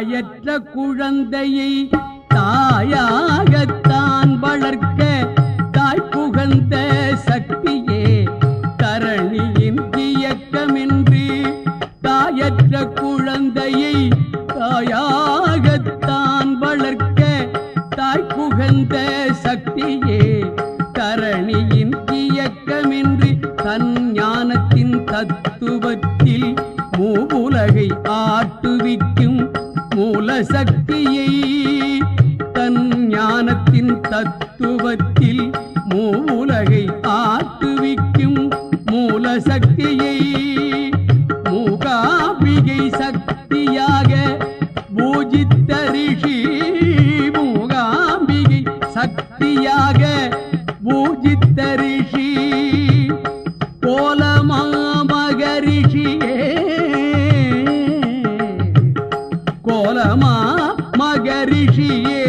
தாயற்ற குழந்தையை தாயாகத்தான் வளர்க்க தாய் புகழ்ந்த சக்தியே தரணியின் இயக்கமின்றி தாயற்ற குழந்தையை தாயாகத்தான் வளர்க்க தாய் புகழ்ந்த சக்தியே தரணியின் இயக்கமின்றி தன் ஞானத்தின் தத்துவத்தில் மூவுலகை ஆட்டுவிக்கும் சக்தியை தன் ஞானத்தின் தத்துவத்தில் மூலகை ஆட்டுவிக்கும் மூல சக்தியை மூகாம்பிகை சக்தியாக பூஜித்த ரிஷி மூகாம்பிகை சக்தியாக பூஜித்த ரிஷி கோலமாமக ரிஷிய மகரிஷியே.